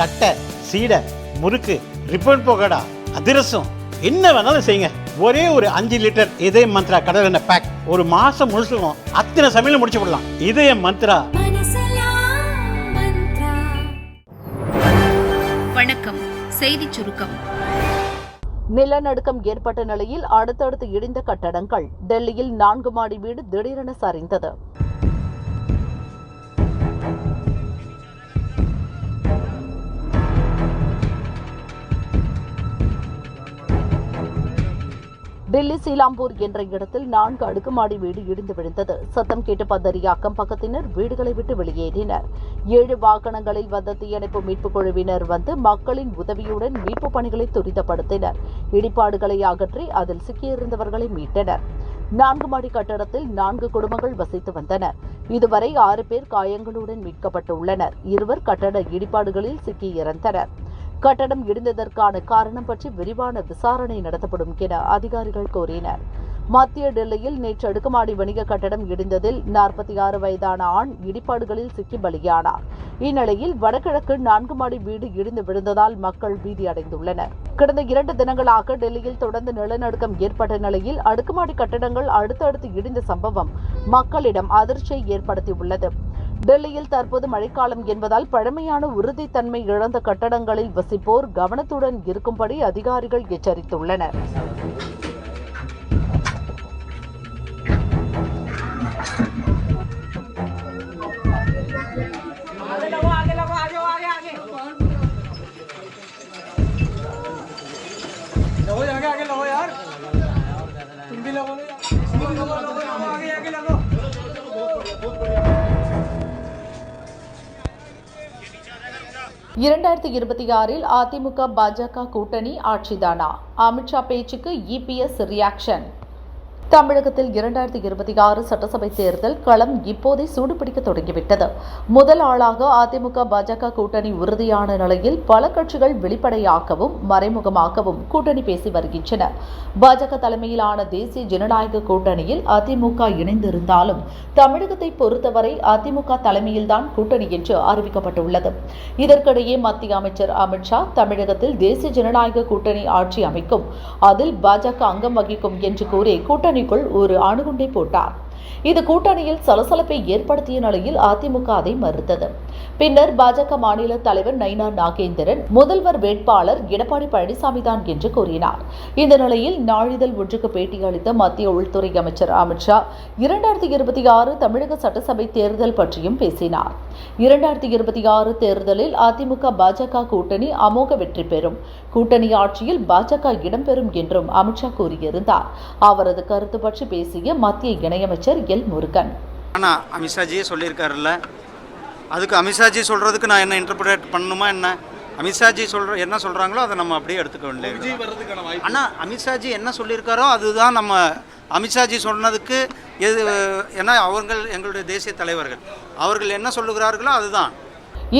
தட்டை சீடை முறுக்கு ரிப்பன் போகடா அதிரசம் என்ன வேணாலும் செய்யுங்க. ஒரே ஒரு அஞ்சு லிட்டர் இதய மந்த்ரா கடல் எண்ணெய் பேக் ஒரு மாசம் முழுசுக்கும் அத்தனை சமையல் முடிச்சு விடலாம். இதய மந்த்ரா. வணக்கம். செய்திச் சுருக்கம். நிலநடுக்கம் ஏற்பட்ட நிலையில் அடுத்தடுத்து இடிந்த கட்டடங்கள். டெல்லியில் நான்கு மாடி வீடு திடீரென சரிந்தது. டெல்லி சீலாம்பூர் என்ற இடத்தில் நான்கு அடுக்குமாடி வீடு இடிந்து விழுந்தது. சத்தம் கேட்டு பதறிய அக்கம் பக்கத்தினர் வீடுகளை விட்டு வெளியேறினர். ஏழு வாகனங்களில் வந்த தீயணைப்பு மீட்புக் குழுவினர் வந்து மக்களின் உதவியுடன் மீட்புப் பணிகளை துரிதப்படுத்தினர். இடிபாடுகளை அகற்றி அதில் சிக்கியிருந்தவர்களை மீட்டனர். நான்கு மாடி கட்டடத்தில் நான்கு குடும்பங்கள் வசித்து வந்தனர். இதுவரை ஆறு பேர் காயங்களுடன் மீட்கப்பட்டுள்ளனர். இருவர் கட்டட இடிபாடுகளில் சிக்கி இறந்தனர் கட்டடம் இடிந்ததற்கான காரணம் பற்றி விரிவான விசாரணை நடத்தப்படும் என அதிகாரிகள் கூறினர். மத்திய டெல்லியில் நேற்று அடுக்குமாடி வணிக கட்டடம் இடிந்ததில் நாற்பத்தி ஆறு வயதான ஆண் இடிபாடுகளில் சிக்கி பலியானார். இந்நிலையில் வடகிழக்கு நான்கு மாடி வீடு இடிந்து விழுந்ததால் மக்கள் பீதியடைந்துள்ளனர் கடந்த இரண்டு தினங்களாக டெல்லியில் தொடர்ந்து நிலநடுக்கம் ஏற்பட்ட நிலையில் அடுக்குமாடி கட்டடங்கள் அடுத்தடுத்து இடிந்த சம்பவம் மக்களிடம் அதிர்ச்சியை ஏற்படுத்தியுள்ளது. டெல்லியில் தற்போது மழைக்காலம் என்பதால் பழமையான உறுதித்தன்மை இழந்த கட்டடங்களில் வசிப்போர் கவனத்துடன் இருக்கும்படி அதிகாரிகள் எச்சரித்துள்ளனர் लगो आगे आगे लगो यार तुम भी लगो இரண்டாயிரத்தி இருபத்தி ஆறில் அதிமுக பாஜக கூட்டணி ஆட்சிதானா? அமித்ஷா பேச்சுக்கு இபிஎஸ் ரியாக்ஷன் தமிழகத்தில் இரண்டாயிரத்தி இருபத்தி ஆறு சட்டசபை தேர்தல் களம் இப்போதே சூடுபிடிக்க தொடங்கிவிட்டது. முதல் ஆளாக அதிமுக பாஜக கூட்டணி உறுதியான நிலையில் பல கட்சிகள் வெளிப்படையாகவும் மறைமுகமாகவும் கூட்டணி பேசி வருகின்றன. பாஜக தலைமையிலான தேசிய ஜனநாயக கூட்டணியில் அதிமுக இணைந்திருந்தாலும் தமிழகத்தை பொறுத்தவரை அதிமுக தலைமையில்தான் கூட்டணி என்று அறிவிக்கப்பட்டுள்ளது. இதற்கிடையே மத்திய அமைச்சர் அமித்ஷா தமிழகத்தில் தேசிய ஜனநாயக கூட்டணி ஆட்சி அமைக்கும் அதில் பாஜக அங்கம் வகிக்கும் என்று கூறி கூட்டணி கூட்டணிக்குள் ஒரு அணுகுண்டை போட்டார். இது கூட்டணியில் சலசலப்பை ஏற்படுத்திய நிலையில் அதிமுக அதை மறுத்தது. பின்னர் பாஜக மாநில தலைவர் நைனா நாகேந்திரன் முதல்வர் வேட்பாளர் எடப்பாடி பழனிசாமி தான் என்று கூறினார். இந்த நிலையில் நாளிதழ் ஒன்றுக்கு பேட்டியளித்த மத்திய உள்துறை அமைச்சர் அமித்ஷா இரண்டாயிரத்தி இருபத்தி ஆறு தமிழக சட்டசபை தேர்தல் பற்றியும் பேசினார். இரண்டாயிரத்தி இருபத்தி ஆறு தேர்தலில் அதிமுக பாஜக கூட்டணி அமோக வெற்றி பெறும். கூட்டணி ஆட்சியில் பாஜக இடம்பெறும் என்றும் அமித்ஷா கூறியிருந்தார். அவரது கருத்து பற்றி பேசிய மத்திய இணையமைச்சர் எல் முருகன். ஆனால் அமித்ஷாஜியே சொல்லியிருக்காருல்ல. அதுக்கு அமித்ஷாஜி சொல்கிறதுக்கு நான் என்ன இன்டர்பிரேட் பண்ணணுமா என்ன? அமித்ஷாஜி சொல்கிற என்ன சொல்கிறாங்களோ அதை நம்ம அப்படியே எடுத்துக்க வேண்டியது. ஆனால் அமித்ஷாஜி என்ன சொல்லியிருக்காரோ அதுதான் நம்ம அமித்ஷாஜி சொன்னதுக்கு எது ஏன்னா அவர்கள் எங்களுடைய தேசிய தலைவர்கள். அவர்கள் என்ன சொல்லுகிறார்களோ அதுதான்.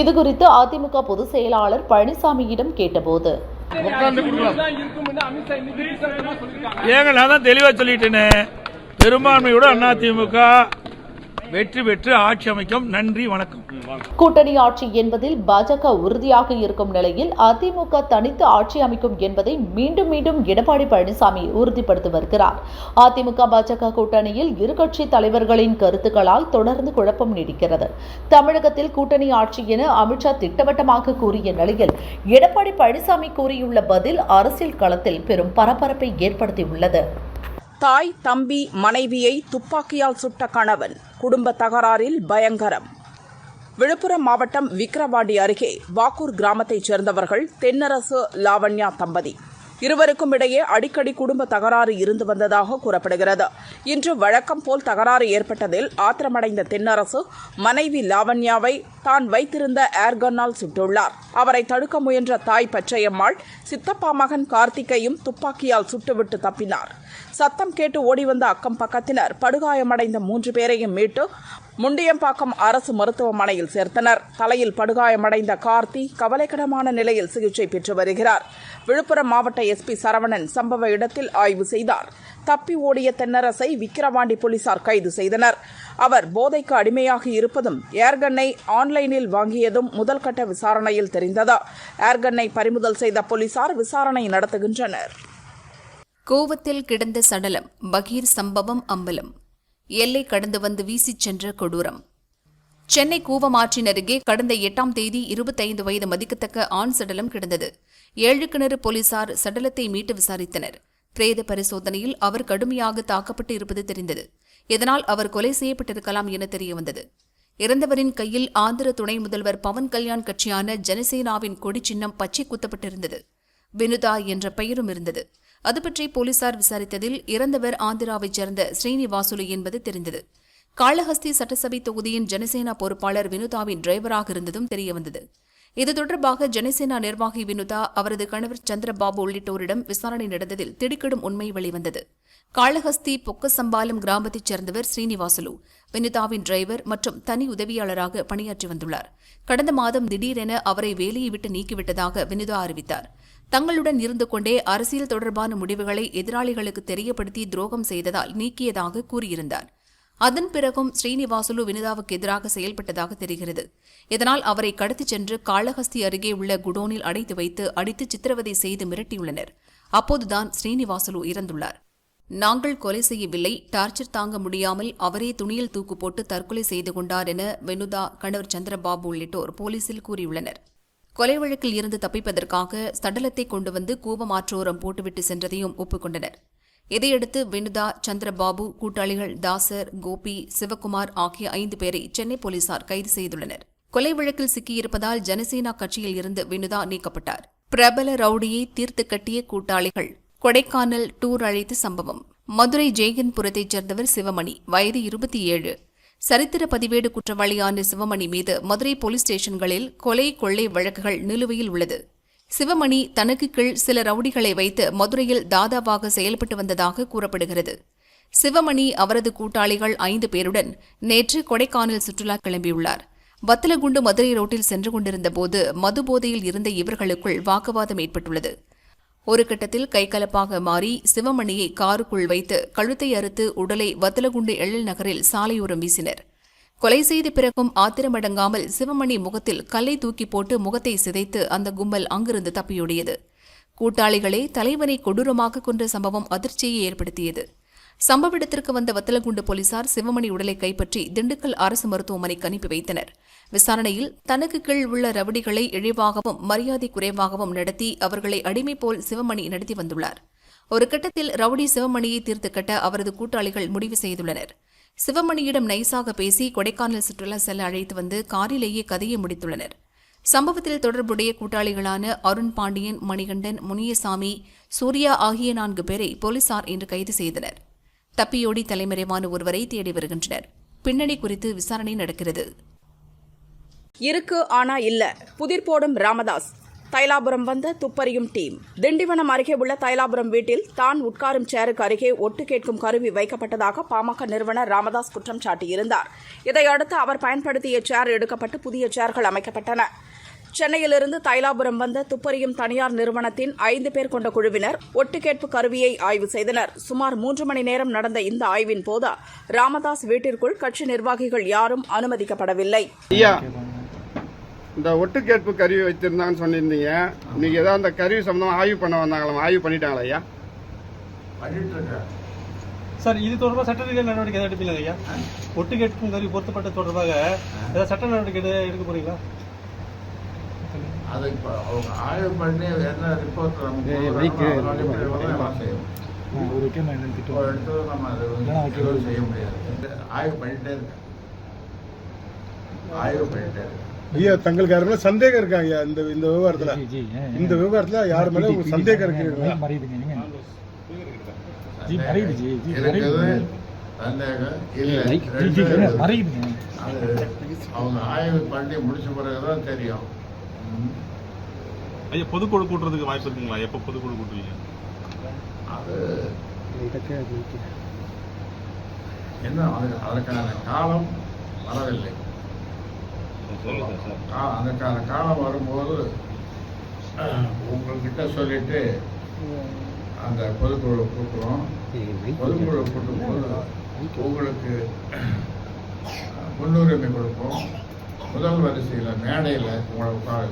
இது குறித்து அதிமுக பொதுச் செயலாளர் பழனிசாமியிடம் கேட்டபோது. ஏங்க நான் தான் தெளிவாக சொல்லிட்டேனே. பெரும்பான்மையோட அதிமுக வெற்றி பெற்று ஆட்சி அமைக்கும். நன்றி வணக்கம். கூட்டணி ஆட்சி என்பதில் பாஜக உறுதியாக இருக்கும் நிலையில் அதிமுக தனித்து ஆட்சி அமைக்கும் என்பதை மீண்டும் மீண்டும் எடப்பாடி பழனிசாமி உறுதிப்படுத்தி வருகிறார். அதிமுக பாஜக கூட்டணியில் இரு கட்சி தலைவர்களின் கருத்துக்களால் தொடர்ந்து குழப்பம் நீடிக்கிறது. தமிழகத்தில் கூட்டணி ஆட்சி என அமித்ஷா திட்டவட்டமாக கூறிய நிலையில் எடப்பாடி பழனிசாமி கூறியுள்ள பதில் அரசியல் களத்தில் பெரும் பரபரப்பை ஏற்படுத்தியுள்ளது. தாய் தம்பி மனைவியை துப்பாக்கியால் சுட்ட கணவன். குடும்ப தகராறில் பயங்கரம். விழுப்புரம் மாவட்டம் விக்கிரவாண்டி அருகே வாக்கூர் கிராமத்தைச் சேர்ந்தவர்கள் தென்னரசு லாவண்யா தம்பதி. இருவருக்கும் இடையே அடிக்கடி குடும்ப தகராறு இருந்து வந்ததாக கூறப்படுகிறது. இன்று வழக்கம் போல் தகராறு ஏற்பட்டதில் ஆத்திரமடைந்த தென்னரசு மனைவி லாவண்யாவை தான் வைத்திருந்த ஏர்கன்னால் சுட்டுள்ளார். அவரை தடுக்க முயன்ற தாய் பச்சையம்மாள் சித்தப்பா மகன் கார்த்திகையும் துப்பாக்கியால் சுட்டுவிட்டு தப்பினார். சத்தம் கேட்டு ஓடி வந்த அக்கம் பக்கத்தினர் படுகாயமடைந்த மூன்று பேரையும் மீட்டு முண்டியம்பாக்கம் அரசு மருத்துவமனையில் சேர்த்தனர். தலையில் படுகாயமடைந்த கார்த்தி கவலைக்கிடமான நிலையில் சிகிச்சை பெற்று வருகிறார். விழுப்புரம் மாவட்ட எஸ்பி சரவணன் சம்பவ இடத்தில் ஆய்வு செய்தார். தப்பி ஓடிய தென்னரசை விக்கிரவாண்டி போலீசார் கைது செய்தனர். அவர் போதைக்கு அடிமையாக இருப்பதும் ஏர்கன்னை ஆன்லைனில் வாங்கியதும் முதல்கட்ட விசாரணையில் தெரிந்ததா? ஏர்கன்னை பறிமுதல் செய்த போலீசார் விசாரணை நடத்துகின்றனர். கோவத்தில் கிடந்த சடலம் பகீர் சம்பவம் அம்பலம். எல்லை கடந்து வந்து வீசிச் சென்ற கொடூரம். சென்னை கூவமாற்றின் அருகே கடந்த எட்டாம் தேதி இருபத்தைந்து வயது மதிக்கத்தக்க ஆண் சடலம் கிடந்தது. ஏழு கிணறு போலீசார் சடலத்தை மீட்டு விசாரித்தனர். பிரேத பரிசோதனையில் அவர் கடுமையாக தாக்கப்பட்டு இருப்பது தெரிந்தது. இதனால் அவர் கொலை செய்யப்பட்டிருக்கலாம் என தெரியவந்தது. இறந்தவரின் கையில் ஆந்திர துணை முதல்வர் பவன் கல்யாண் கட்சியான ஜனசேனாவின் கொடி சின்னம் பச்சை குத்தப்பட்டிருந்தது. வினுதா என்ற பெயரும் இருந்தது. அது பற்றி போலீசார் விசாரித்ததில் இறந்தவர் ஆந்திராவைச் சேர்ந்த ஸ்ரீனிவாசுலு என்பது தெரிந்தது. காளஹஸ்தி சட்டசபை தொகுதியின் ஜனசேனா பொறுப்பாளர் வினுதாவின் டிரைவராக இருந்ததும் தெரியவந்தது. இது தொடர்பாக ஜனசேனா நிர்வாகி வினுதா அவரது கணவர் சந்திரபாபு உள்ளிட்டோரிடம் விசாரணை நடந்ததில் திடுக்கிடும் உண்மை வெளிவந்தது. காளஹஸ்தி பொக்கசம்பாலம் கிராமத்தைச் சேர்ந்தவர் ஸ்ரீனிவாசுலு வினுதாவின் டிரைவர் மற்றும் தனி உதவியாளராக பணியாற்றி வந்துள்ளார். கடந்த மாதம் திடீரென அவரை வேலையை விட்டு நீக்கிவிட்டதாக வினுதா அறிவித்தார். தங்களுடன் இருந்து கொண்டே அரசியல் தொடர்பான முடிவுகளை எதிராளிகளுக்கு தெரியப்படுத்தி துரோகம் செய்ததால் நீக்கியதாக கூறியிருந்தார். அதன் பிறகும் ஸ்ரீனிவாசுலு வினிதாவுக்கு எதிராக செயல்பட்டதாக தெரிகிறது. இதனால் அவரை கடத்திச் சென்று காளஹஸ்தி அருகே உள்ள குடோனில் அடைத்து வைத்து அடித்து சித்திரவதை செய்து மிரட்டியுள்ளனர். அப்போதுதான் ஸ்ரீனிவாசுலு இறந்துள்ளார். நாங்கள் கொலை செய்யவில்லை டார்ச்சர் தாங்க முடியாமல் அவரே துணியில் தூக்கு போட்டு தற்கொலை செய்து கொண்டார் என வெனுதா கணவர் சந்திரபாபு உள்ளிட்டோர் போலீசில் கூறியுள்ளனர். கொலை வழக்கில் இருந்து தப்பிப்பதற்காக சடலத்தை கொண்டு வந்து கூவமாற்றோரம் போட்டுவிட்டு சென்றதையும் ஒப்புக்கொண்டனர். இதையடுத்து வினுதா சந்திரபாபு கூட்டாளிகள் தாசர் கோபி சிவகுமார் ஆகிய ஐந்து பேரை சென்னை போலீசார் கைது செய்துள்ளனர். கொலை வழக்கில் சிக்கியிருப்பதால் ஜனசேனா கட்சியில் இருந்து வினுதா நீக்கப்பட்டார். பிரபல ரவுடியை தீர்த்து கட்டிய கூட்டாளிகள் கொடைக்கானல் டூர் அழைத்து சம்பவம். மதுரை ஜெயகன்புரத்தைச் சேர்ந்தவர் சிவமணி வயது இருபத்தி ஏழு. சரித்திர பதிவேடு குற்றவாளியான சிவமணி மீது மதுரை போலீஸ் ஸ்டேஷன்களில் கொலை கொள்ளை வழக்குகள் நிலுவையில் உள்ளது. சிவமணி தனக்கு கீழ் சில ரவுடிகளை வைத்து மதுரையில் தாதாவாக செயல்பட்டு வந்ததாக கூறப்படுகிறது. சிவமணி அவரது கூட்டாளிகள் ஐந்து பேருடன் நேற்று கொடைக்கானல் சுற்றுலா கிளம்பியுள்ளார். வத்தலகுண்டு மதுரை ரோட்டில் சென்று கொண்டிருந்தபோது மதுபோதையில் இருந்த இவர்களுக்குள் வாக்குவாதம் ஏற்பட்டுள்ளது. ஒரு கட்டத்தில் கைகலப்பாக மாறி சிவமணியை காருக்குள் வைத்து கழுத்தை அறுத்து உடலை வத்தலகுண்டு எழில் நகரில் சாலையோரம் வீசினர். கொலை செய்த பிறகும் ஆத்திரமடங்காமல் சிவமணி முகத்தில் கல்லை தூக்கி போட்டு முகத்தை சிதைத்து அந்த கும்பல் அங்கிருந்து தப்பியோடியது. கூட்டாளிகளே தலைவனை கொடூரமாக கொன்ற சம்பவம் அதிர்ச்சியை ஏற்படுத்தியது. சம்பவ இடத்திற்கு வந்த வத்தலகுண்டு போலீசார் சிவமணி உடலை கைப்பற்றி திண்டுக்கல் அரசு மருத்துவமனைக்கு அனுப்பி வைத்தனர். விசாரணையில் தனக்கு கீழ் உள்ள ரவுடிகளை இழிவாகவும் மரியாதை குறைவாகவும் நடத்தி அவர்களை அடிமை போல் சிவமணி நடத்தி வந்துள்ளார். ஒரு கட்டத்தில் ரவுடி சிவமணியை தீர்த்து கட்ட அவரது கூட்டாளிகள் முடிவு செய்துள்ளனர். சிவமணியிடம் நைசாக பேசி கொடைக்கானல் சுற்றுலா செல்ல அழைத்து வந்து காரிலேயே கதையை முடித்துள்ளனர். சம்பவத்தில் தொடர்புடைய கூட்டாளிகளான அருண் பாண்டியன் மணிகண்டன் முனியசாமி சூர்யா ஆகிய நான்கு பேரை போலீசார் இன்று கைது செய்தனர். தப்பியோடி தலைமறைவான ஒருவரை தேடி வருகின்றனர். பின்னணி குறித்து விசாரணை நடக்கிறது. இருக்கு ஆனா இல்ல. புதிர் போடும் ராமதாஸ். தைலாபுரம் வந்த துப்பறியும் டீம். திண்டிவனம் அருகே உள்ள தைலாபுரம் வீட்டில் தான் உட்காரும் சேருக்கு அருகே ஒட்டு கேட்கும் கருவி வைக்கப்பட்டதாக பாமக நிறுவனர் ராமதாஸ் குற்றம் சாட்டியிருந்தார். இதையடுத்து அவர் பயன்படுத்திய சேர் எடுக்கப்பட்டு புதிய சேர்கள் அமைக்கப்பட்டன. சென்னையிலிருந்து தைலாபுரம் வந்த துப்பறியும் தனியார் நிறுவனத்தின் ஐந்து பேர் கொண்ட குழுவினர் ஒட்டுக்கேட்பு கருவியை ஆய்வு செய்தனர். சுமார் மூன்று மணி நேரம் நடந்த இந்த ஆய்வின் போது ராமதாஸ் வீட்டிற்குள் கட்சி நிர்வாகிகள் யாரும் அனுமதிக்கப்படவில்லை. ஐயா இந்த ஒட்டு கேட்பு கருவி வச்சிருந்தாங்கன்னு சொல்லியிருந்தீங்க இன்னைக்கு ஏதாவது அந்த கருவி சம்பந்தமா ஆய்வு பண்ண வந்தாங்களாம் ஆய்வு பண்ணிட்டாங்களா ஐயா? சார் இது தொடர்பாக சட்ட ரீதியாக நடவடிக்கை எதாவது எடுப்பீங்களா ஐயா? ஒட்டு கருவி பொருத்தப்பட்ட தொடர்பாக ஏதாவது சட்ட நடவடிக்கை எடுக்க போறீங்களா? அதை இப்போ அவங்க ஆய்வு பண்ணி என்ன ரிப்போர்ட் நமக்கு செய்யும் ஒரு இடத்துல நம்ம அதை செய்ய முடியாது. ஆய்வு பண்ணிட்டே இருக்கேன் ஆய்வு பண்ணிட்டே இருக்கேன் ஐயா தங்களுக்கு யாரு மேல சந்தேகம் இருக்கா ஐயா இந்த இந்த விவகாரத்துல? இந்த விவகாரத்துல யார் மேல உங்களுக்கு சந்தேகம் அது அவங்க ஆய்வு பண்ணி முடிச்ச பிறகுதான் தெரியும். ஐயா பொதுக்குழு கூட்டுறதுக்கு வாய்ப்பு இருக்குங்களா? எப்போ பொதுக்குழு கூட்டுவீங்க? அது என்ன அது அதற்கான காலம் வரவில்லை. அதற்கான காலம் வரும்போது உங்கள்கிட்ட சொல்லிட்டு அந்த பொதுக்குழு கூட்டுறோம். பொதுக்குழு கூட்டும் போது உங்களுக்கு முன்னுரிமை கொடுப்போம். முதல் வரிசையில் மேடையில் உங்களை உட்கார